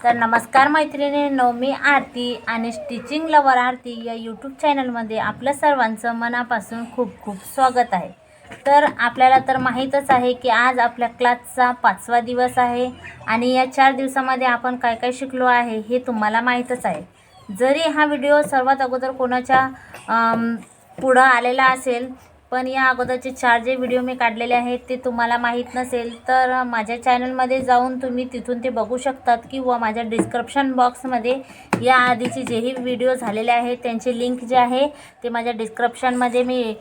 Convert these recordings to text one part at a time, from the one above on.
तर नमस्कार मैत्रिणींनो मी आरती आणि स्टिचिंग लवर आरती या यूट्यूब चॅनलमध्ये आपलं सर्वांचं मनापासून खूप खूप स्वागत आहे. तर आपल्याला तर माहीतच आहे की आज आपल्या क्लासचा पाचवा दिवस आहे आणि या चार दिवसामध्ये आपण काय काय शिकलो आहे हे तुम्हाला माहीतच आहे. जरी हा व्हिडिओ सर्वात अगोदर कोणाच्या पुढं आलेला असेल पण या अगोदरचे चार जे व्हिडिओ मी काढलेले आहेत ते तुम्हाला माहीत नसेल तर माझ्या चॅनलमध्ये जाऊन तुम्ही तिथून ते बघू शकतात किंवा माझ्या डिस्क्रिप्शन बॉक्समध्ये या आधीचे जेही व्हिडिओ झालेले आहेत त्यांचे लिंक जे आहे ते माझ्या डिस्क्रिप्शनमध्ये मी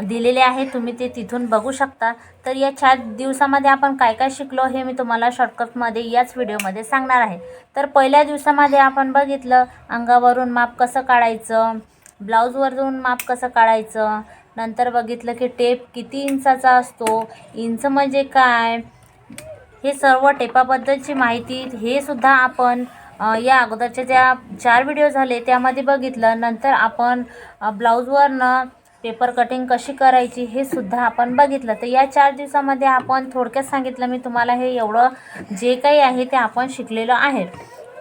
दिलेले आहे तुम्ही ते तिथून बघू शकता. तर या चार दिवसामध्ये आपण काय काय शिकलो हे मी तुम्हाला शॉर्टकटमध्ये याच व्हिडिओमध्ये सांगणार आहे. तर पहिल्या दिवसामध्ये आपण बघितलं अंगावरून माप कसं काढायचं ब्लाऊजवरून माप कसं काढायचं नंतर बघितलं की टेप किती इंचाचा असतो इंच म्हणजे काय? हे सर्व टेपाबद्दलची माहिती हे सुद्धा आपण या अगोदरच्या ज्या चार व्हिडिओ झाले त्यामध्ये बघितलं. नंतर आपण ब्लाऊजवरनं पेपर कटिंग कशी करायची हे सुद्धा आपण बघितलं. तर या चार दिवसामध्ये आपण थोडक्यात सांगितलं मी तुम्हाला हे एवढं जे काही आहे ते आपण शिकलेलं आहे.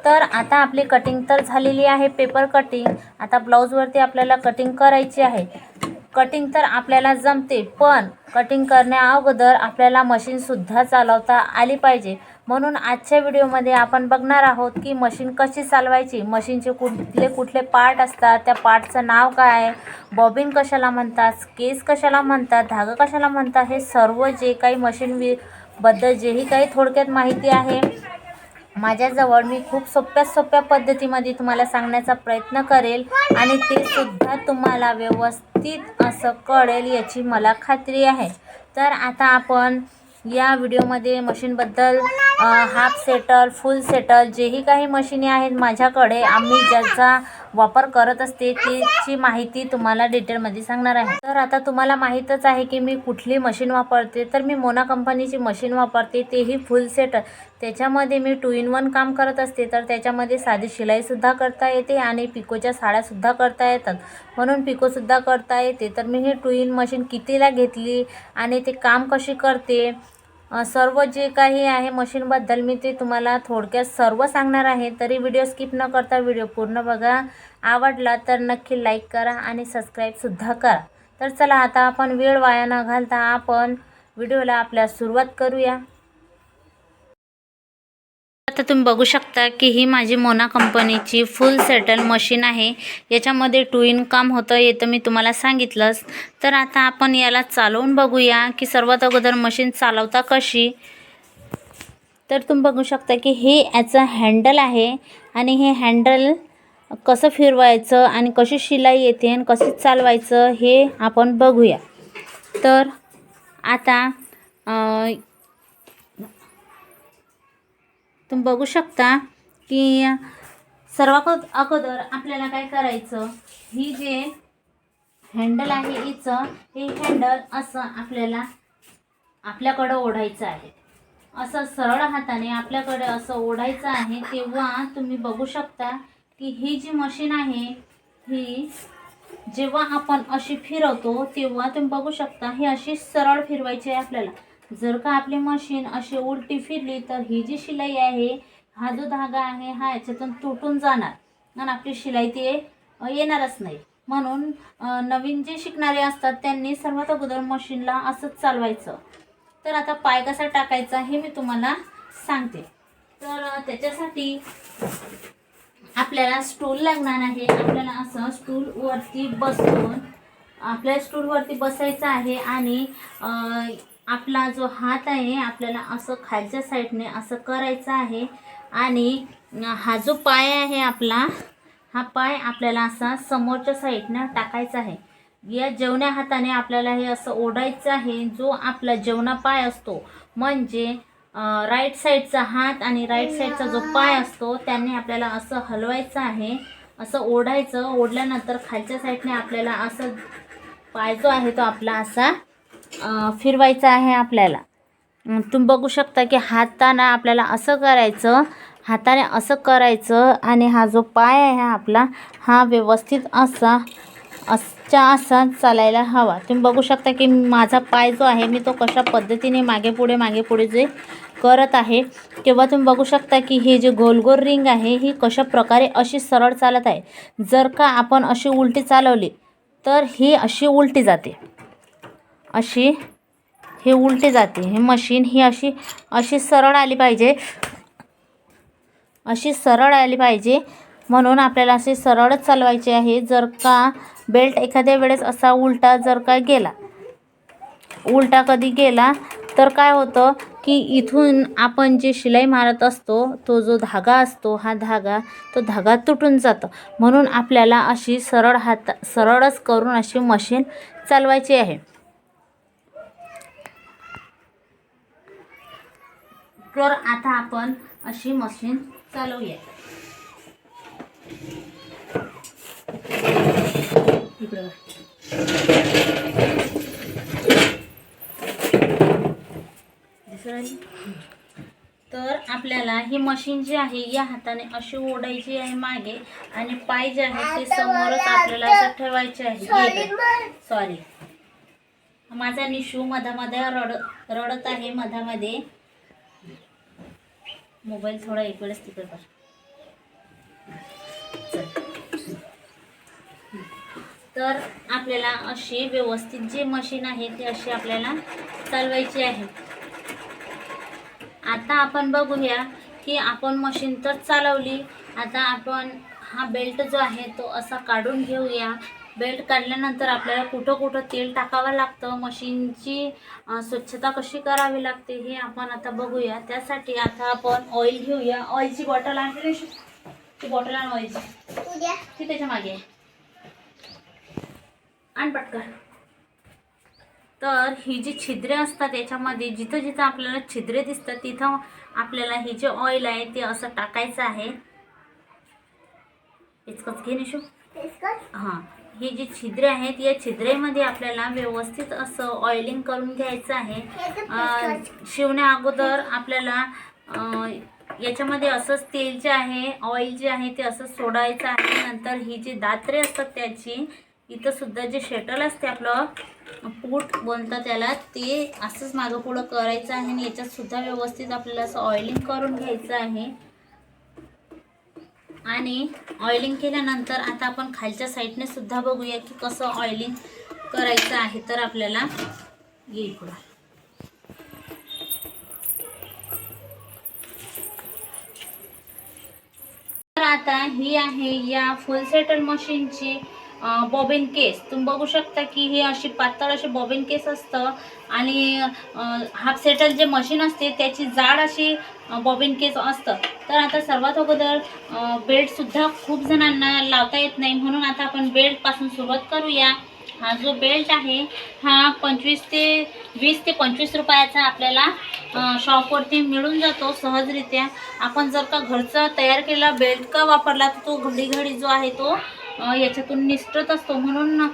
तर आता आपली कटिंग तर झालेली आहे पेपर कटिंग. आता ब्लाऊजवरती आपल्याला कटिंग करायची आहे. कटिंग तर आपल्याला जमते पण कटिंग करण्या अगोदर आपल्याला मशीनसुद्धा चालवता आली पाहिजे. म्हणून आजच्या व्हिडिओमध्ये आपण बघणार आहोत की मशीन कशी चालवायची. मशीनचे कुठले कुठले पार्ट असतात त्या पार्टचं नाव काय आहे बॉबिन कशाला म्हणतात केस कशाला म्हणतात धागा कशाला म्हणतात हे सर्व जे काही मशीन वि बद्दल जेही काही थोडक्यात माहिती आहे. माझ्याजवळ मी खूप सोप्या सोप्या पद्धतीमध्ये तुम्हाला सांगण्याचा प्रयत्न करेल आणि ते सुद्धा तुम्हाला व्यवस्थित असं कळेल याची मला खात्री आहे. तर आता आपण या व्हिडिओमध्ये मशीनबद्दल हाफ सेटल फुल सेटल जेही काही मशीनी आहेत माझ्याकडे आम्ही ज्याचा वापर करत असते त्याची माहिती तुम्हाला डिटेलमध्ये सांगणार आहे. तर आता तुम्हाला माहीतच आहे की मी कुठली मशीन वापरते. तर मी मोना कंपनीची मशीन वापरते तेही फुल सेट त्याच्यामध्ये मी टू इन वन काम करत असते. तर त्याच्यामध्ये साधी शिलाईसुद्धा करता येते आणि पिकोच्या साड्यासुद्धा करता येतात. म्हणून पिकोसुद्धा करता येते. तर मी हे टू इन मशीन कितीला घेतली आणि ते काम कशी करते? सर्व जे काही आहे मशीनबद्दल मी ते तुम्हाला थोडक्यात सर्व सांगणार आहे. तरी व्हिडिओ स्किप न करता व्हिडिओ पूर्ण बघा. आवडला तर नक्की लाईक करा आणि सबस्क्राईबसुद्धा करा. तर चला आता आपण वेळ वाया न घालता आपण व्हिडिओला आपल्या सुरुवात करूया. आता तुम्ही बघू शकता की ही माझी मोना कंपनीची फुल सेटल मशीन आहे. याच्यामध्ये टू इन काम होतं येतं मी तुम्हाला सांगितलंच. तर आता आपण याला चालवून बघूया की सर्वात अगोदर मशीन चालवता कशी. तर तुम्ही बघू शकता की हे याचं हँडल आहे आणि हे हँडल कसं फिरवायचं आणि कशी शिलाई येते आणि कशी चालवायचं हे आपण बघूया. तर आता तुम्ही बघू शकता की सर्वात अगोदर आपल्याला काय करायचं? ही जे हँडल आहे हिचं हे हँडल असं आपल्याला आपल्याकडं ओढायचं आहे. असं सरळ हाताने आपल्याकडे असं ओढायचं आहे तेव्हा तुम्ही बघू शकता की ही जी मशीन आहे ही जेव्हा आपण अशी फिरवतो तेव्हा तुम्ही बघू शकता ही अशी सरळ फिरवायची आहे आपल्याला. जर का आपली मशीन अशी उलटी फिरली तर ही जी शिलाई आहे हा जो धागा आहे हा याच्यातून तुटून जाणार. आणि आपली शिलाई ती येणारच नाही. म्हणून नवीन जे शिकणारे असतात त्यांनी सर्वात अगोदर मशीनला असंच चालवायचं. तर आता पाय कसा टाकायचा हे मी तुम्हाला सांगते. तर त्याच्यासाठी आपल्याला स्टूल लागणार आहे. आपल्याला असं स्टूल वरती बसून आपल्या स्टूलवरती बसायचं आहे आणि आपला जो हात आहे आपल्याला असं खालच्या साईडने असं करायचं आहे. आणि हा जो पाय आहे आपला हा पाय आपल्याला असा समोरच्या साईडनं टाकायचा आहे. या जेवण्या हाताने आपल्याला हे असं ओढायचं आहे. जो आपला जेवणा पाय असतो म्हणजे राईट साईडचा हात आणि राईट साईडचा जो पाय असतो त्याने आपल्याला असं हलवायचं आहे. असं ओढायचं ओढल्यानंतर खालच्या साईडने आपल्याला असं पाय जो आहे तो आपला असा फिरवायचं आहे आपल्याला. तुम्ही बघू शकता की हातानं आपल्याला असं करायचं हाताने असं करायचं आणि हा जो पाय आहे आपला हा व्यवस्थित असा असच्या असा चालायला हवा. तुम्ही बघू शकता की माझा पाय जो आहे मी तो कशा पद्धतीने मागे पुढे मागे पुढे जे करत आहे तेव्हा तुम्ही बघू शकता की हे जे गोलगोल गोल रिंग आहे ही कशा प्रकारे अशी सरळ चालत आहे. जर का आपण अशी उलटी चालवली तर ही अशी उलटी जाते. अशी हे उलटी जाते. हे मशीन ही अशी अशी सरळ आली पाहिजे. अशी सरळ आली पाहिजे. म्हणून आपल्याला अशी सरळच चालवायची आहे. जर का बेल्ट एखाद्या वेळेस असा उलटा जर का गेला उलटा कधी गेला तर काय होतं की इथून आपण जे शिलाई मारत असतो तो जो धागा असतो हा धागा तो धागा तुटून जातो. म्हणून आपल्याला अशी सरळ हात सरळच करून अशी मशीन चालवायची आहे. तर आता आपण अशी मशीन चालवूया. इकडं? तर आपल्याला ही मशीन जी आहे या हाताने अशी ओढायची आहे मागे आणि पाय जे आहे ते समोरच आपल्याला असं ठेवायचे आहे. सॉरी माझा निशू मधामध्ये रड रडत आहे मधामध्ये. मोबाईल थोडा एक वेळेस तिकडे कर तर आपल्याला अशी व्यवस्थित जी मशीन आहे ती अशी आपल्याला चालवायची आहे. आता आपण बघूया की आपण मशीन तर चालवली आता आपण हा बेल्ट जो आहे तो असा काढून घेऊया. बेल्ट काढल्यानंतर आपल्याला कुठं कुठं तेल टाकावं लागतं मशीनची स्वच्छता कशी करावी लागते हे आपण आता बघूया. त्यासाठी आता आपण ऑइल घेऊया. ऑइलची बॉटल आणली ती बॉटल आण ऑइलची ती त्याच्यामागे. आण पटकन. तर ही जी छिद्रे असतात याच्यामध्ये जिथं जिथं आपल्याला छिद्रे दिसतात तिथं आपल्याला हे जे ऑइल आहे ते असं टाकायचं आहे. इतकंच घे निशू. हां. ही जी छिद्रे आहेत या छिद्रेमध्ये आपल्याला व्यवस्थित असं ऑइलिंग करून घ्यायचं आहे. शिवण्या अगोदर आपल्याला याच्यामध्ये असंच तेल जे आहे ऑइल जे आहे ते असं सोडायचं आहे. नंतर ही जी दात्रे असतात त्याची इथं सुद्धा जे शेटल असते आपलं पूट बोलतं त्याला ते असंच मागं पुढं करायचं आहे. आणि याच्यात सुद्धा व्यवस्थित आपल्याला असं ऑइलिंग करून घ्यायचं आहे. आणि ऑइलिंग केल्यानंतर आता आपण खालच्या साईडने सुद्धा बघूया की कसं ऑइलिंग करायचं आहे. तर आपल्याला येईल पुढं तर आता ही आहे या फुल सेटल मशीनची बॉबिन केस तुम्ही बघू शकता की हे अशी पातळ अशी बॉबिन केस असतं. आणि हाफ सेटल जे मशीन असते त्याची जाड अशी बॉबिन केस असतं. तर आता सर्वात अगोदर बेल्टसुद्धा खूप जणांना लावता येत नाही. म्हणून आता आपण बेल्टपासून सुरुवात करूया. हा जो बेल्ट आहे हा पंचवीस ते वीस ते पंचवीस रुपयाचा आपल्याला शॉपवरती मिळून जातो सहजरित्या. आपण जर का घरचा तयार केलेला बेल्ट का वापरला तर तो घडी घडी जो आहे तो याच्यातून निसटत असतो. म्हणून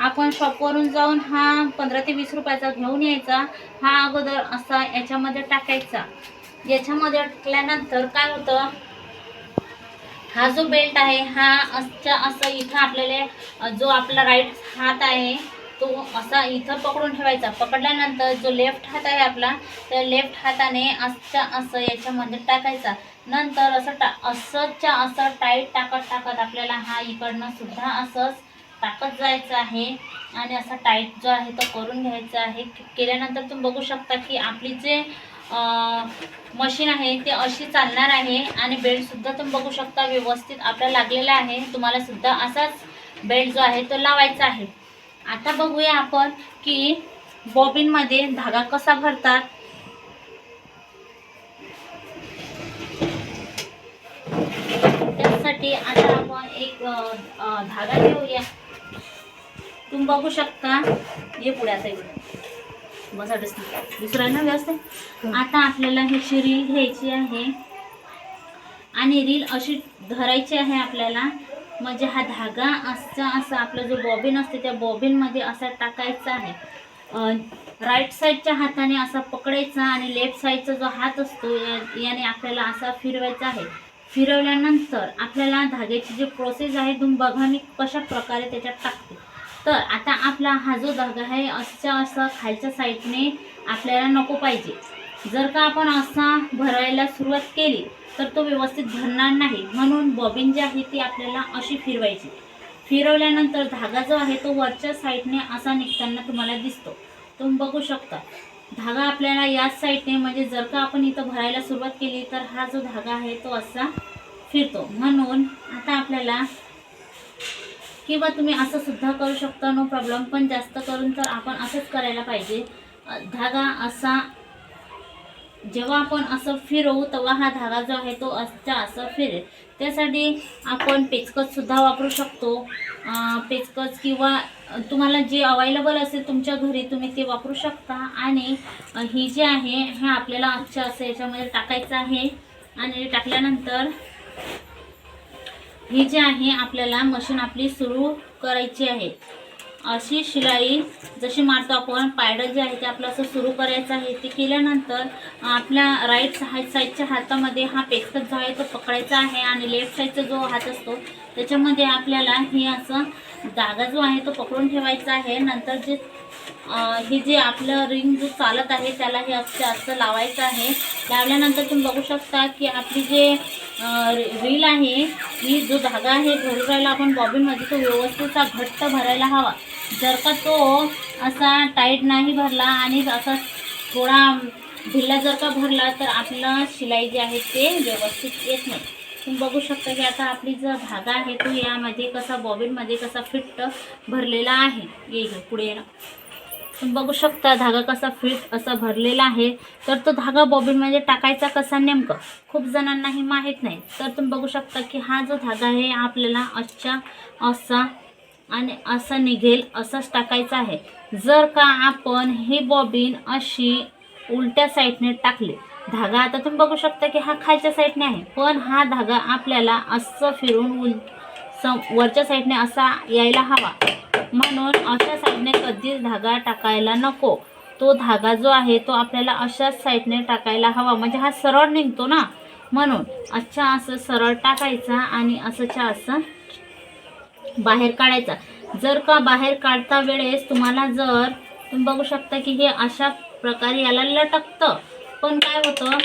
आपण शॉपवरून जाऊन हा पंधरा ते वीस रुपयाचा घेऊन यायचा. हा अगोदर असा याच्यामध्ये टाकायचा. याच्यामध्ये टाकल्यानंतर काय होतं? हा जो बेल्ट आहे हा असं इथं आपल्याला जो आपला राईट हात आहे तो असा इथं पकडून ठेवायचा. पकडल्यानंतर जो लेफ्ट हात आहे आपला त्या लेफ्ट हाताने असच्या असं याच्यामध्ये टाकायचा. नंतर असं टा असंच्या असं टाईट टाकत टाकत आपल्याला हा इकडनं सुद्धा असंच टाकत जायचं आहे. आणि असा टाईट जो आहे तो करून घ्यायचा आहे. केल्यानंतर तुम्ही बघू शकता की आपली जे मशीन आहे ते अशी चालणार आहे. आणि बेल्टसुद्धा तुम्ही बघू शकता व्यवस्थित आपल्याला लागलेला आहे. तुम्हाला सुद्धा असाच बेल्ट जो आहे तो लावायचा आहे. आता बघूया आपण की बॉबिनमध्ये धागा कसा भरतात. त्यासाठी आता आपण एक धागा घेऊया. तुम्ही बघू शकता. ये पुढे आता इकडे बसा दुसरा ना व्यवस्थित? आता आपल्याला ही रील घ्यायची आहे आणि रील अशी धरायची आहे आपल्याला म्हणजे हा धागा असा असा आपला जो बॉबिन असते त्या बॉबिनमध्ये असा टाकायचा आहे. राईट साईडच्या हाताने असा पकडायचा आणि लेफ्ट साईडचा जो हात असतो या- याने आपल्याला असा फिरवायचा आहे. फिरवल्यानंतर आपल्याला धाग्याची जी प्रोसेस आहे तुम्ही बघा मी कशा प्रकारे त्याच्यात टाकते. तर आता आपला हा जो धागा आहे असा असा खालच्या साईडने आपल्याला नको पाहिजे. जर का आपण असा भरायला सुरुवात केली तर तो व्यवस्थित भरणार नाही म्हणून बॉबिन जी आहे ती आपल्याला अशी फिरवायची. फिरवल्यानंतर धागा जो आहे तो वरच्या साईडने असा निघताना तुम्हाला दिसतो. तुम्ही बघू शकता. धागा आपल्याला याच साईडने म्हणजे जर का आपण इथं भरायला सुरुवात केली तर हा जो धागा आहे तो असा फिरतो. म्हणून आता आपल्याला किंवा तुम्ही असं सुद्धा करू शकता नो प्रॉब्लेम पण जास्त करून तर आपण असंच करायला पाहिजे. धागा असा जेव्हा आपण असं फिरवू तेव्हा हा धागा जो आहे तो असा असं फिरेल. त्यासाठी आपण पेचकस सुद्धा वापरू शकतो. पेचकच पेचकस किंवा तुम्हाला जे अवेलेबल असेल तुमच्या घरी तुम्ही ते वापरू शकता. आणि ही जी आहे हे आपल्याला अच्छा असं याच्यामध्ये टाकायचं आहे. आणि टाकल्यानंतर ही जी आहे आपल्याला मशीन आपली सुरू करायची आहे. अशी शिलाई जशी मारतो आपण पायडं जे आहे ते आपलं असं सुरू करायचं आहे ते केल्यानंतर आपल्या राईट साईड साईडच्या हातामध्ये हा पेचकस जो आहे तो पकडायचा आहे आणि लेफ्ट साईडचा जो हात असतो त्याच्यामध्ये आपल्याला हे असं जागा जो आहे तो पकडून ठेवायचा आहे. नंतर जे हे जे आपलं रिंग जो चालत आहे त्याला हे असं असं लावायचं आहे. लावल्यानंतर तुम्ही बघू शकता की आपली जे रील आहे ही जो धागा आहे भरू राहिला आपण बॉबीनमध्ये तो व्यवस्थित घट्ट भरायला हवा. जर का तो असा टाईट नाही भरला आणि असा थोडा ढिला जर का भरला तर आपलं शिलाई जे आहे ते व्यवस्थित येत नाही. तुम्ही बघू शकता की आता आपली जो धागा आहे तो यामध्ये कसा बॉबिनमध्ये कसा फिट भरलेला आहे. येईल पुढे येणार तुम्ही बघू शकता धागा कसा फिट असा भरलेला आहे. तर तो धागा बॉबिनमध्ये टाकायचा कसा नेमकं? खूप जणांनाही माहीत नाही. तर तुम्ही बघू शकता की हा जो धागा आहे आपल्याला अच्छा असा आणि असा निघेल असाच टाकायचा आहे. जर का आपण ही बॉबिन अशी उलट्या साईडने टाकली धागा आता तुम्ही बघू शकता की हा खालच्या साईडने आहे पण हा धागा आपल्याला असं फिरून उल सम वरच्या साईडने असा यायला हवा. म्हणून अशा साईडने कधीच धागा टाकायला नको. तो धागा जो आहे तो आपल्याला अशाच साईडने टाकायला हवा. म्हणजे हा सरळ निघतो ना? म्हणून अच्छा असं सरळ टाकायचा आणि असंच्या असं बाहेर काढायचा. जर का बाहेर काढता वेळेस तुम्हाला जर तुम्ही बघू शकता की हे अशा प्रकारे याला लटकतं. पण काय होतं?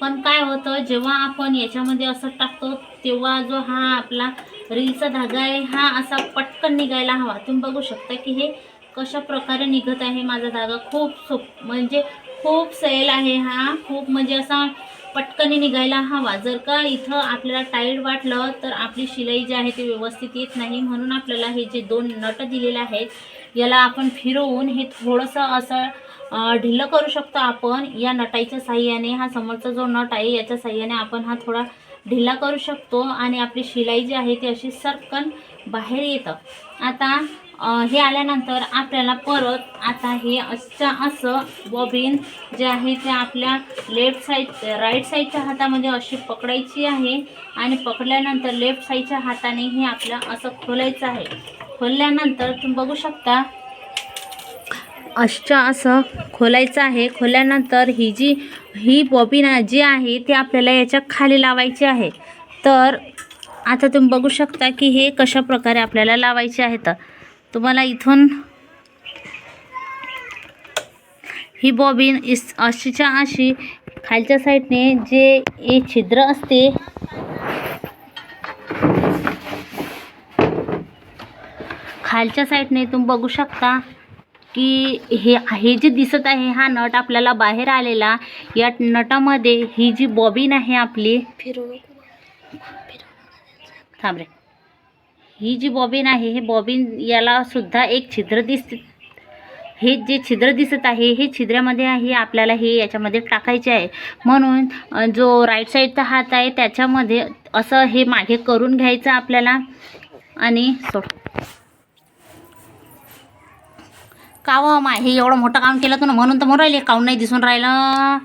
पण काय होतं जेव्हा आपण याच्यामध्ये असं टाकतो तेव्हा जो हा आपला रीलचा धागा आहे हा असा पटकन निघायला हवा. तुम्ही बघू शकता की हे कशा प्रकारे निघत आहे माझा धागा. खूप सोप म्हणजे खूप सैल आहे हा. खूप म्हणजे असा पटकन निघायला हवा. जर का इथं आपल्याला टाईट वाटलं तर आपली शिलाई जी आहे ती व्यवस्थित येत नाही. म्हणून आपल्याला हे जे दोन नट दिलेले आहेत याला आपण फिरवून हे थोडंसं असं ढिल्लं करू शकतो आपण. या नटाईच्या साह्याने हा समोरचा जो नट आहे याच्या साह्याने आपण हा थोडा ढिल्ला करू शकतो आणि आपली शिलाई जी आहे ती अशी सरकन बाहेर येतं. आता हे आल्यानंतर आपल्याला परत आता हे असं असं बॉबिन जे आहे ते आपल्या लेफ्ट साईड राईट साईडच्या हातामध्ये अशी पकडायची आहे आणि पकडल्यानंतर लेफ्ट साईडच्या हाताने हे आपलं असं खोलायचं आहे. खोलल्यानंतर तुम्ही बघू शकता अशा असं खोलायचं आहे. खोलल्यानंतर ही जी ही बॉबिन जी आहे ती आपल्याला याच्या खाली लावायची आहे. तर आता तुम्ही बघू शकता की हे कशा प्रकारे आपल्याला लावायचे आहे तर तुम्हाला इथून ही बॉबिन इस अशीच्या अशी खालच्या साईडने जे हे छिद्र असते खालच्या साईडने तुम्ही बघू शकता. की हे हे जे दिसत आहे हा नट आपल्याला बाहेर आलेला या नटामध्ये ही जी बॉबिन आहे आपली थांब रे. ही जी बॉबिन आहे हे बॉबिन याला सुद्धा एक छिद्र दिसते हे जे छिद्र दिसत आहे हे छिद्रामध्ये आहे आपल्याला हे याच्यामध्ये टाकायचे आहे. म्हणून जो राईट साईडचा हात आहे त्याच्यामध्ये असं हे मागे करून घ्यायचं आपल्याला. आणि सोड. कावं माय हे एवढं मोठं काम केलं तू ना म्हणून तर म्हणून राहिले काऊन नाही दिसून राहिलं?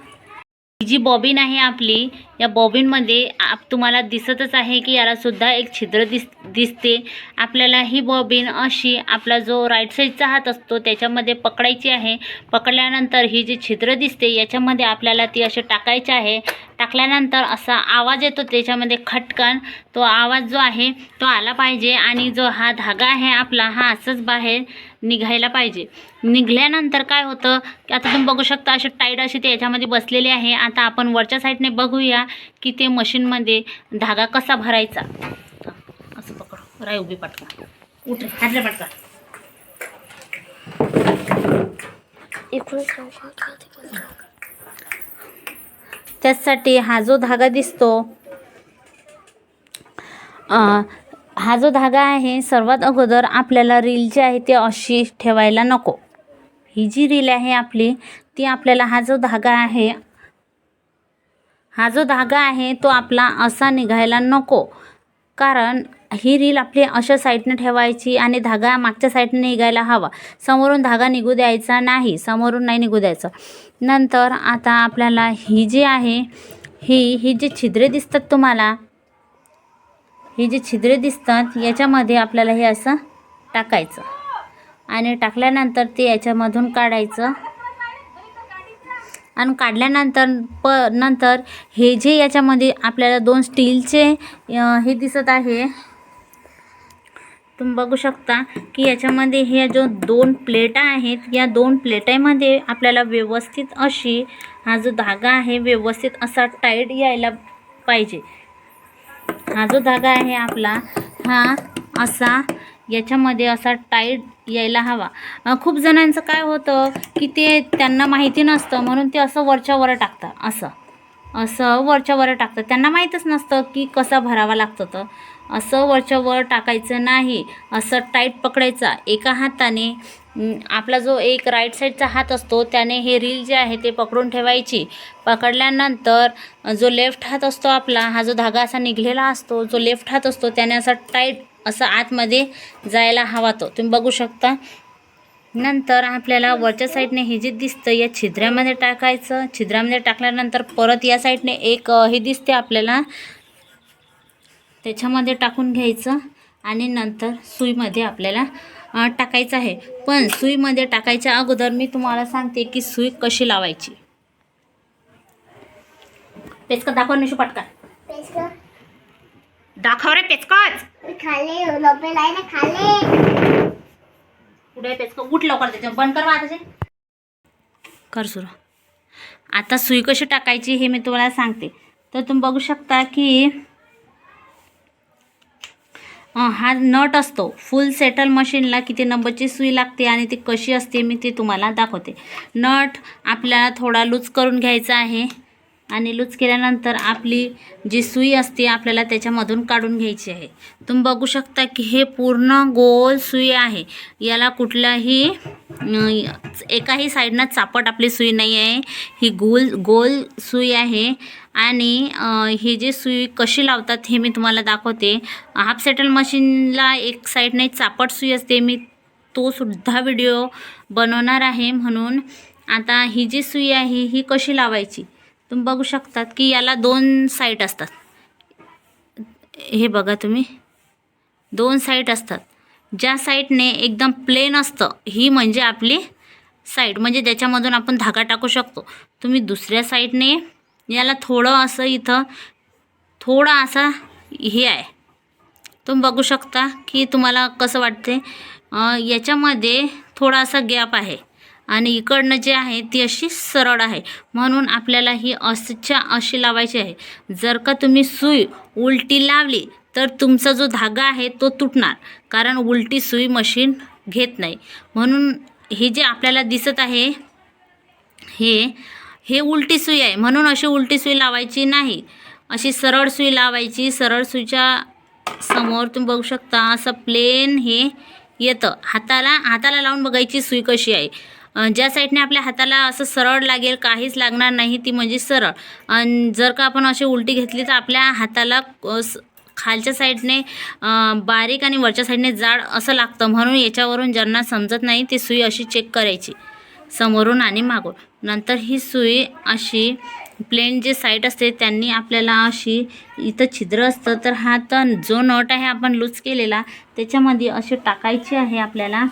जी बॉबिन आहे आपली या बॉबिनमध्ये आप तुम्हाला दिसतच आहे की यालासुद्धा एक छिद्र दिस दिसते. आपल्याला ही बॉबिन अशी आपला जो राईट साईडचा हात असतो त्याच्यामध्ये पकडायची आहे. पकडल्यानंतर ही जी छिद्र दिसते याच्यामध्ये आपल्याला ती अशी टाकायची आहे. टाकल्यानंतर असा आवाज येतो त्याच्यामध्ये खटकन. तो आवाज जो आहे तो आला पाहिजे आणि जो हा धागा आहे आपला हा असंच बाहेर निघायला पाहिजे. निघल्यानंतर काय होतं की आता तुम्ही बघू शकता अशी टाईट अशी ते याच्यामध्ये बसलेली आहे. आता आपण वरच्या साईडने बघूया. की ते मशीनमध्ये धागा कसा भरायचा? असं पकड. राय उभी पटका उठ हातल्या पटका त्याचसाठी हा जो धागा दिसतो हा जो धागा आहे सर्वात अगोदर आपल्याला रील जी आहे ती अशी ठेवायला नको. ही जी रील आहे आपली ती आपल्याला हा जो धागा आहे हा जो धागा आहे तो आपला असा निघायला नको. कारण ही रील आपली अशा साईडनं ठेवायची आणि धागा मागच्या साईडने निघायला हवा. समोरून धागा निघू द्यायचा नाही समोरून नाही निघू द्यायचा. नंतर आता आपल्याला ही जी आहे ही ही जी छिद्रे दिसतात तुम्हाला ही जी छिद्रे दिसतात याच्यामध्ये आपल्याला हे असं टाकायचं. आणि टाकल्यानंतर ते याच्यामधून काढायचं. आणि काढल्यानंतर प नंतर हे जे याच्यामध्ये आपल्याला दोन स्टीलचे हे दिसत आहे तुम्ही बघू शकता की याच्यामध्ये हे जो दोन प्लेटा आहेत या दोन प्लेटामध्ये आपल्याला व्यवस्थित अशी हा जो धागा आहे व्यवस्थित असा टाईट यायला पाहिजे. हा जो धागा आहे आपला हा असा याच्यामध्ये असा टाईट यायला हवा. खूप जणांचं काय होतं की ते त्यांना माहिती नसतं म्हणून ते असं वरच्या वर टाकतात. असं. असं वरच्या वर टाकतात. त्यांना माहीतच नसतं की कसा भरावा लागतो तर असं वरच्या वर टाकायचं नाही. असं टाईट पकडायचा. एका हाताने आपला जो एक राईट साईडचा हात असतो त्याने हे रील जे आहे ते पकडून ठेवायची. पकडल्यानंतर जो लेफ्ट हात असतो आपला हा जो धागा असा निघलेला असतो जो लेफ्ट हात असतो त्याने असा टाईट असं आतमध्ये जायला हवा तो. तुम्ही बघू शकता. नंतर आपल्याला वरच्या साईडने हे जे दिसतं या छिद्रामध्ये टाकायचं. छिद्रामध्ये टाकल्यानंतर परत या साईडने एक हे दिसते आपल्याला. त्याच्यामध्ये टाकून घ्यायचं आणि नंतर सुईमध्ये आपल्याला टाकायचं आहे. पण सुईमध्ये टाकायच्या अगोदर मी तुम्हाला सांगते की सुई कशी लावायची. पेचका दाखवा निशू पटका दाखव रे पेचकाच. खाले लाय ना खाले. पुढे पेचका? उठ लवकर त्याच्या बंद कर आता कर सुरू. आता सुई कशी टाकायची हे मी तुम्हाला सांगते. तर तुम्ही बघू शकता की हा नट असतो. फुल सेटल मशीनला किती नंबरची सुई लागते आणि ती कशी असते मी ती तुम्हाला दाखवते. नट आपल्याला थोडा लूज करून घ्यायचा आहे. आणि लूज केल्यानंतर आपली जी सुई असते आपल्याला त्याच्यामधून काढून घ्यायची आहे. तुम्ही बघू शकता की हे पूर्ण गोल सुई आहे. याला कुठल्याही एकाही साईडनं चापट आपली सुई नाही आहे. ही गोल गोल सुई आहे. आणि ही जी सुई कशी लावतात हे मी तुम्हाला दाखवते. हाफ सेटल मशीनला एक साईडने चापट सुई असते. मी तो सुद्धा व्हिडिओ बनवणार आहे म्हणून. आता ही जी सुई आहे ही कशी लावायची? तुम्ही बघू शकतात की याला दोन साईट असतात. हे बघा तुम्ही. दोन साईट असतात. ज्या साईटने एकदम प्लेन असतं ही म्हणजे आपली साईट म्हणजे ज्याच्यामधून आपण धागा टाकू शकतो. तुम्ही दुसऱ्या साईडने याला थोडं असं इथं थोडा असा हे आहे. तुम्ही बघू शकता की तुम्हाला कसं वाटते याच्यामध्ये थोडासा गॅप आहे. आणि इकडनं जे आहे ती अशी सरळ आहे. म्हणून आपल्याला ही असच्या अशी लावायची आहे. जर का तुम्ही सुई उलटी लावली तर तुमचा जो धागा आहे तो तुटणार. कारण उलटी सुई मशीन घेत नाही. म्हणून हे जे आपल्याला दिसत आहे हे हे उलटी सुई आहे. म्हणून अशी उलटी सुई लावायची नाही. अशी सरळ सुई लावायची. सरळ सुईच्या समोर तुम्ही बघू शकता असं प्लेन हे येतं. हाताला हाताला लावून बघायची सुई कशी आहे. ज्या साईडने आपल्या हाताला असं सरळ लागेल काहीच लागणार नाही ती म्हणजे सरळ. आणि जर का आपण अशी उलटी घेतली तर आपल्या हाताला स- खालच्या साईडने बारीक आणि वरच्या साईडने जाड असं लागतं. म्हणून याच्यावरून ज्यांना समजत नाही ती सुई अशी चेक करायची. समोरून आणि मागून. नंतर ही सुई अशी प्लेन जे साईड असते त्यांनी आपल्याला अशी इथं छिद्र असतं. तर हा तर जो नट आहे आपण लूज केलेला त्याच्यामध्ये असे टाकायचे आहे आपल्याला.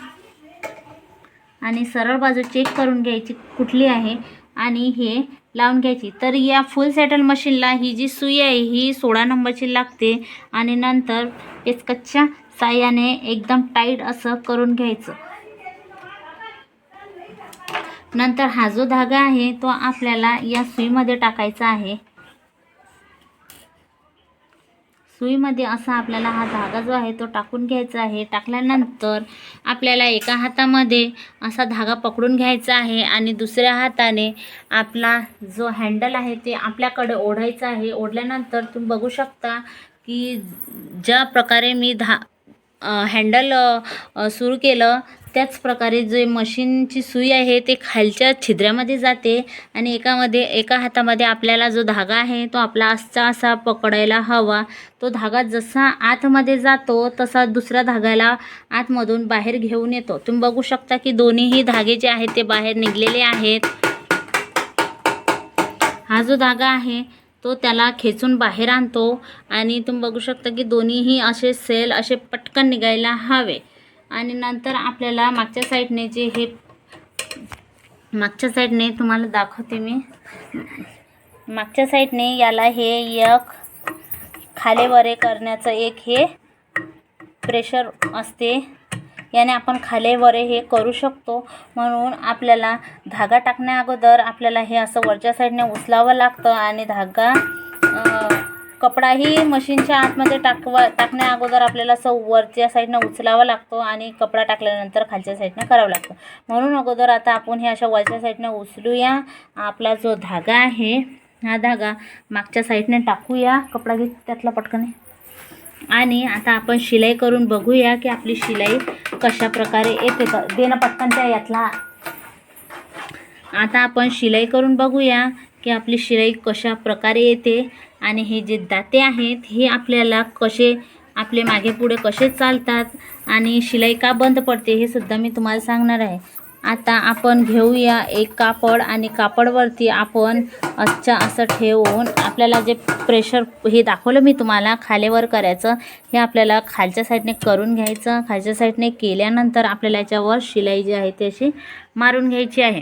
आणि सरळ बाजू चेक करून घ्यायची कुठली आहे आणि हे लावून घ्यायची. तर या फुल सेटल मशीनला ही जी सुई आहे ही सोळा नंबरची लागते आणि नंतर पेचकच्च्या साह्याने एकदम टाईट असं करून घ्यायचं. नंतर हा जो धागा आहे तो आपल्याला या सुईमध्ये टाकायचा आहे. सुईमध्ये असा आपल्याला हा धागा जो आहे तो टाकून घ्यायचा आहे. टाकल्यानंतर आपल्याला एका हातामध्ये असा धागा पकडून घ्यायचा आहे आणि दुसऱ्या हाताने आपला जो हँडल आहे ते आपल्याकडे ओढायचं आहे. ओढल्यानंतर तुम्ही बघू शकता की ज्या प्रकारे मी धा हँडल सुरू केलं त्याच प्रकारे जे मशीनची सुई आहे ते खालच्या छिद्रामध्ये जाते आणि एकामध्ये एका हातामध्ये आपल्याला जो धागा आहे तो आपला असा असा पकडायला हवा. तो धागा जसा आतमध्ये जातो तसा दुसऱ्या धाग्याला आतमधून बाहेर घेऊन येतो. तुम्ही बघू शकता की दोन्हीही धागे जे आहेत ते बाहेर निघलेले आहेत. हा जो धागा आहे तो त्याला खेचून बाहेर आणतो आणि तुम्ही बघू शकता की दोन्हीही असे सेल असे पटकन निघायला हवे. आणि नंतर आपल्याला मागच्या साईडने जे हे मागच्या साईडने तुम्हाला दाखवते मी. मागच्या साईडने याला हे एक खालेवरे करण्याचं एक हे प्रेशर असते. याने आपण खाले वरे हे करू शकतो. म्हणून आपल्याला धागा टाकण्या अगोदर आपल्याला हे असं वरच्या साईडने उचलावं लागतं आणि धागा कपडाही मशीनच्या आतमध्ये टाकवा टाकण्या अगोदर आपल्याला असं वरच्या साईडनं उचलावा लागतो आणि कपडा टाकल्यानंतर खालच्या साईडनं करावं लागतं. म्हणून अगोदर आता आपण हे अशा वरच्या साईडनं उचलूया. आपला जो धागा आहे हा धागा मागच्या साईडने टाकूया. कपडा घेत त्यातला पटकन. आणि आता आपण शिलाई करून बघूया की आपली शिलाई कशा प्रकारे येते. का देणं पटकन त्या यातला. आता आपण शिलाई करून बघूया की आपली शिलाई कशा प्रकारे येते. आणि हे जे दाते आहेत हे आपल्याला कसे आपले मागे पुढे कसे चालतात आणि शिलाई का बंद पडते हे सुद्धा मी तुम्हाला सांगणार आहे. आता आपण घेऊया एक कापड आणि कापडवरती आपण अच्छा असं ठेवून आपल्याला जे प्रेशर हे दाखवलं मी तुम्हाला खालेवर करायचं हे आपल्याला खालच्या साईडने करून घ्यायचं. खालच्या साईडने केल्यानंतर आपल्याला याच्यावर शिलाई जी आहे ती अशी मारून घ्यायची आहे.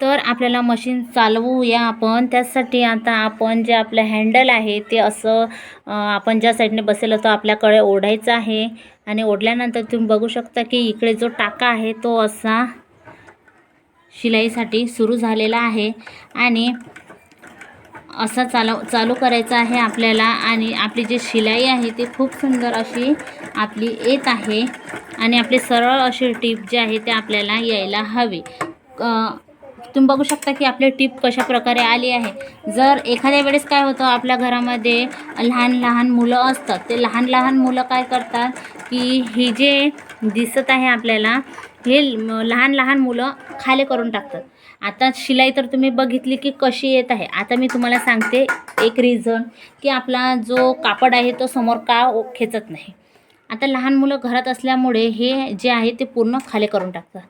तर आपल्याला मशीन चालवूया आपण. त्यासाठी आता आपण जे आपलं हँडल आहे ते असं आपण ज्या साईडने बसेल होतो आपल्याकडे ओढायचं आहे. आणि ओढल्यानंतर तुम्ही बघू शकता की इकडे जो टाका आहे तो असा शिलाईसाठी सुरू झालेला आहे. आणि असा चालव चालू करायचा आहे आपल्याला. आणि आपली जी शिलाई आहे ती खूप सुंदर अशी आपली येत आहे. आणि आपली सरळ अशी टीप जी आहे ते आपल्याला यायला हवी. तुम्ही बघू शकता की आपली टीप कशा प्रकारे आली आहे. जर एखाद्या वेळेस काय होतं आपल्या घरामध्ये लहान लहान मुलं असतात ते लहान लहान मुलं काय करतात की ही जे दिसत आहे आपल्याला हे लहान लहान मुलं खाली करून टाकतात. आता शिलाई तर तुम्ही बघितली की कशी येत आहे. आता मी तुम्हाला सांगते एक रिझन की आपला जो कापड आहे तो समोर का ओ- खेचत नाही. आता लहान मुलं घरात असल्यामुळे हे जे आहे ते पूर्ण खाली करून टाकतात.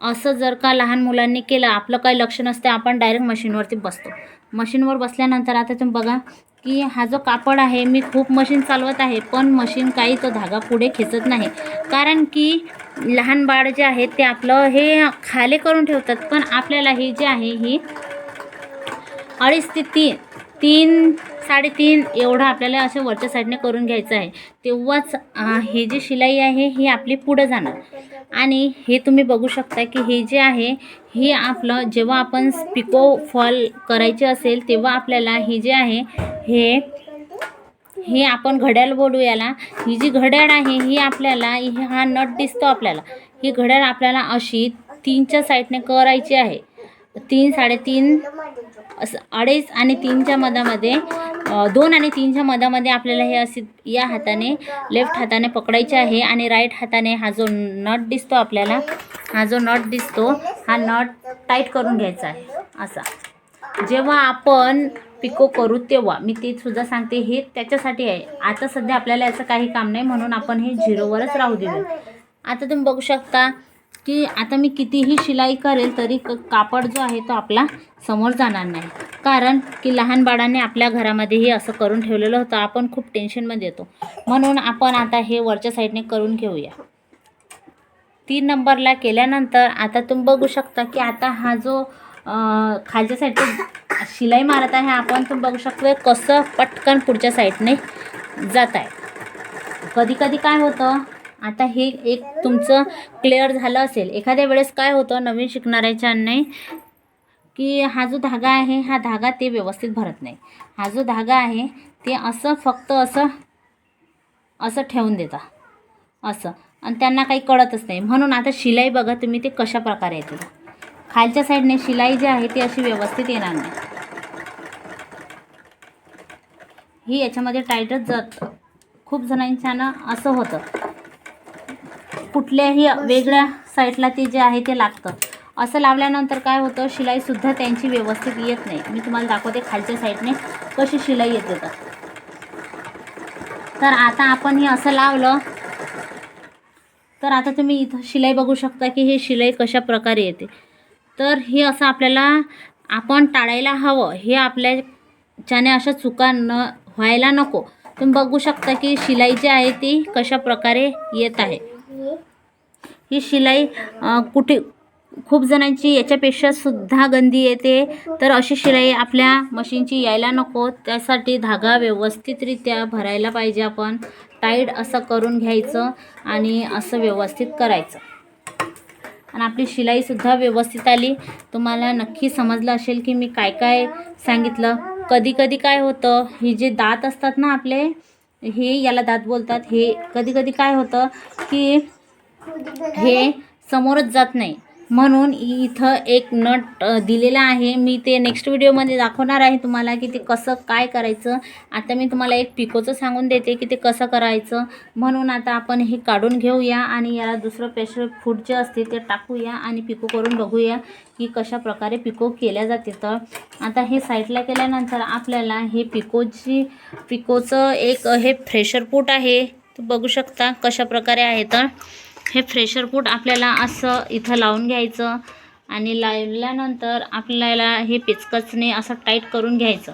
असं जर का लहान मुलांनी केलं आपलं काही लक्ष नसते आपण डायरेक्ट मशीनवरती बसतो. मशीनवर बसल्यानंतर आता तुम्ही बघा की हा जो कापड आहे मी खूप मशीन चालवत आहे पण मशीन काही तो धागा पुढे खेचत नाही. कारण की लहान बाळ जे आहे ते आपलं हे खाली करून ठेवतात पण आपल्याला हे जे आहे ही अडीच ते तीन तीन साडेतीन एवढं आपल्याला असं वरच्या साईडने करून घ्यायचं आहे. तेव्हाच हे जी शिलाई आहे ही आपली पुढं जाणार. आणि हे तुम्ही बघू शकता की हे जे आहे हे आपलं जेव्हा आपण पिको फॉल करायचे असेल तेव्हा आपल्याला हे जे आहे हे हे आपण घड्याळ बोलू याला. ही जी घड्याळ आहे ही आपल्याला हा नट दिसतो आपल्याला. ही घड्याळ आपल्याला अशी तीनच्या साईडने करायची आहे. तीन साडेतीन असं अडीच आणि तीनच्या मधामध्ये दोन आणि तीनच्या मधामध्ये आपल्याला हे असे या हाताने लेफ्ट हाताने पकडायचे आहे आणि राईट हाताने हा जो नट दिसतो आपल्याला हा जो नट दिसतो हा नट टाईट करून घ्यायचा आहे. असा. जेव्हा आपण पिको करू तेव्हा मी ते सुद्धा सांगते हे त्याच्यासाठी आहे. आता सध्या आपल्याला याचं काही काम नाही म्हणून आपण हे झिरोवरच राहू देऊ आता तुम्ही बघू शकता की आता मी कितीही शिलाई करेल तरी क कापड जो आहे तो आपला समोर जाणार नाही. कारण की लहान बाळाने आपल्या घरामध्येही असं करून ठेवलेलं होतं. आपण खूप टेन्शनमध्ये येतो. म्हणून आपण आता हे वरच्या साईडने करून घेऊया. तीन नंबरला केल्यानंतर आता तुम्ही बघू शकता की आता हा जो खालच्या साईडचे शिलाई मारत आहे आपण तुम्ही बघू शकतो कसं पटकन पुढच्या साईडने जात आहे. कधी कधी काय होतं आता हे एक तुमचं क्लिअर झालं असेल. एखाद्या वेळेस काय होतं नवीन शिकणाऱ्याच्याने की हा जो धागा आहे हा धागा ते व्यवस्थित भरत नाही. हा जो धागा आहे ते असं फक्त असं असं ठेवून देता. असं. आणि त्यांना काही कळतच नाही. म्हणून आता शिलाई बघा तुम्ही ते कशा प्रकारे येते खालच्या साईडने शिलाई जी आहे ती अशी व्यवस्थित येणार नाही. ही याच्यामध्ये टाईटच जात. खूप जणांच्यानं असं होतं. कुठल्याही वेगळ्या साईडला ते जे आहे ते लागतं. असं लावल्यानंतर काय होतं शिलाईसुद्धा त्यांची व्यवस्थित येत नाही. मी तुम्हाला दाखवते खालच्या साईडने कशी शिलाई येते तर. तर आता आपण हे असं लावलं. तर आता तुम्ही इथं शिलाई बघू शकता की हे शिलाई कशा प्रकारे येते. तर हे असं आपल्याला आपण टाळायला हवं. हे आपल्याच्याने अशा चुका न व्हायला नको. तुम्ही बघू शकता की शिलाई जी आहे ती कशा प्रकारे येत आहे. ही शिलाई कुठे खूप जणांची याच्यापेक्षा सुद्धा गंदी येते. तर अशी शिलाई आपल्या मशीनची यायला नको. त्यासाठी धागा व्यवस्थितरित्या भरायला पाहिजे आपण. टाईट असं करून घ्यायचं आणि असं व्यवस्थित करायचं. आणि आपली शिलाईसुद्धा व्यवस्थित आली. तुम्हाला नक्की समजलं असेल की मी काय काय सांगितलं. कधी कधी काय होतं? ही जे दात असतात ना आपले हे याला दात बोलतात. हे कधी कधी काय होतं की हे समोरच जात नाही. म्हणून इथं एक नट दिलेला आहे. मी ते नेक्स्ट व्हिडिओमध्ये दाखवणार आहे तुम्हाला की ते कसं काय करायचं. आता मी तुम्हाला एक पिकोचं सांगून देते की ते कसं करायचं. म्हणून आता आपण हे काढून घेऊया आणि याला दुसरं पेशल फूड जे असते ते टाकूया आणि पिको करून बघूया की कशा प्रकारे पिको केल्या जाते तर. आता हे साईडला केल्यानंतर आपल्याला हे पिकोची पिकोचं एक हे फ्रेशर फूट आहे. तू बघू शकता कशा प्रकारे आहे तर. हे फ्रेशर फूड आपल्याला असं इथं लावून घ्यायचं आणि लावल्यानंतर आपल्याला हे पेचकचने असं टाईट करून घ्यायचं.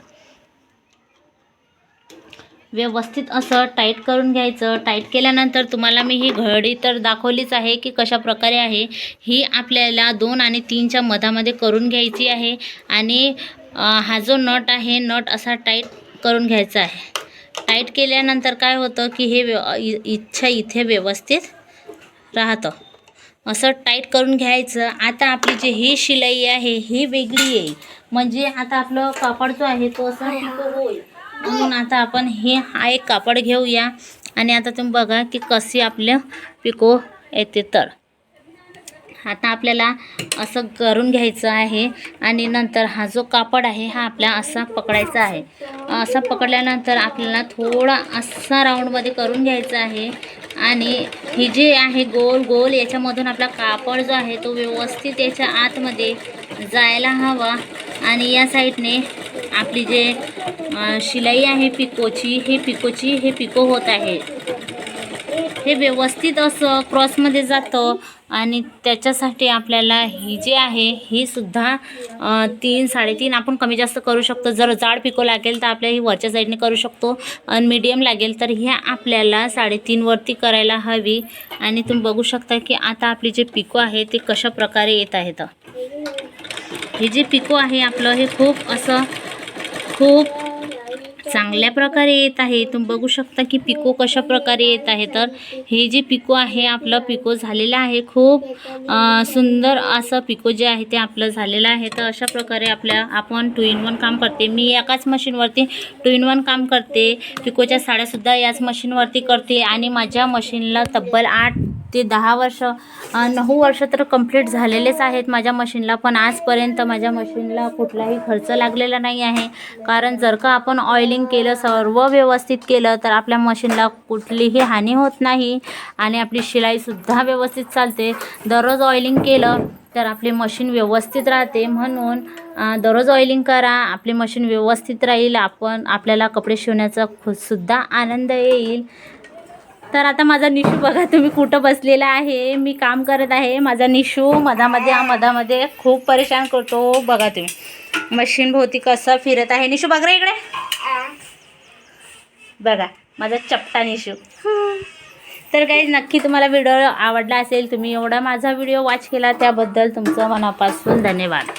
व्यवस्थित असं टाईट करून घ्यायचं. टाईट केल्यानंतर तुम्हाला मी ही घडी तर दाखवलीच आहे की कशा प्रकारे आहे. ही आपल्याला दोन आणि तीनच्या मधामध्ये करून घ्यायची आहे आणि हा जो नट आहे नट असा टाईट करून घ्यायचा आहे. टाईट केल्यानंतर काय होतं की हे इ- इच्छा इथे व्यवस्थित राहतं. असं टाईट करून घ्यायचं. आता आपली जी ही शिलाई आहे ही वेगळी येईल. म्हणजे आता आपलं कापड जो आहे तो असा होईल. म्हणून आता आपण हे हा एक कापड घेऊया. आणि आता तुम्ही बघा की कशी आपलं पिको येते तर. आता आपल्याला असं करून घ्यायचं आहे. आणि नंतर हा जो कापड आहे हा आपला असा पकडायचा आहे. असा पकडल्यानंतर आपल्याला थोडा असा राऊंडमध्ये करून घ्यायचा आहे. आणि ही जे आहे गोल गोल याच्यामधून आपला कापड जो आहे तो व्यवस्थित याच्या आतमध्ये जायला हवा. आणि या साईडने आपली जे शिलाई आहे पिकोची हे पिकोची हे पिको होत आहे. हे व्यवस्थित असं क्रॉसमध्ये जातं. आणि त्याच्यासाठी आपल्याला ही जी आहे ही सुद्धा तीन साडेतीन आपण कमी जास्त करू शकतो. जर जाड पिको लागेल तर आपल्या ही वरच्या साईडने करू शकतो. आणि मीडियम लागेल तर ह्या आपल्याला साडेतीनवरती करायला हवी. आणि तुम्ही बघू शकता की आता आपली जे पिको आहे ते कशा प्रकारे येत आहेत. हे जे पिको आहे आपलं हे खूप असं खूप चांगल्या प्रकारे येत आहे. तुम्ही बघू शकता की पिको कशा प्रकारे येत आहे. तर हे जे पिको आहे आपलं पिको झालेलं आहे. खूप सुंदर असं पिको जे आहे ते आपलं झालेलं आहे. तर अशा प्रकारे आपल्या आपण टू इन वन काम करते. मी एकाच मशीनवरती टू इन वन काम करते. पिकोच्या साड्यासुद्धा याच मशीनवरती करते. आणि माझ्या मशीनला तब्बल आठ ते दहा वर्ष नऊ वर्ष तर कंप्लीट झालेलेच आहेत. माझ्या मशीनला पण आजपर्यंत माझ्या मशीनला कुठलाही खर्च लागलेला नाही आहे. कारण जर का आपण ऑइलिंग केलं सर्व व्यवस्थित केलं तर आपल्या मशीनला कुठलीही हानी होत नाही. आणि आपली शिलाईसुद्धा व्यवस्थित चालते. दररोज ऑइलिंग केलं तर आपली मशीन व्यवस्थित राहते. म्हणून दररोज ऑइलिंग करा. आपली मशीन व्यवस्थित राहील. आपण आपल्याला कपडे शिवण्याचा खु सुद्धा आनंद येईल. तर आता माझा निशू बघा तुम्ही कुठं बसलेला आहे? मी काम करत आहे. माझा निशू मधामध्ये मधामध्ये खूप परेशान करतो. बघा तुम्ही. मशीन भोवती कसं फिरत आहे. निशू बघ रे इकडे. बघा माझा चपटा निशू. तर काही नक्की तुम्हाला व्हिडिओ आवडला असेल तुम्ही एवढा माझा व्हिडिओ वॉच केला त्याबद्दल तुमचं मनापासून धन्यवाद.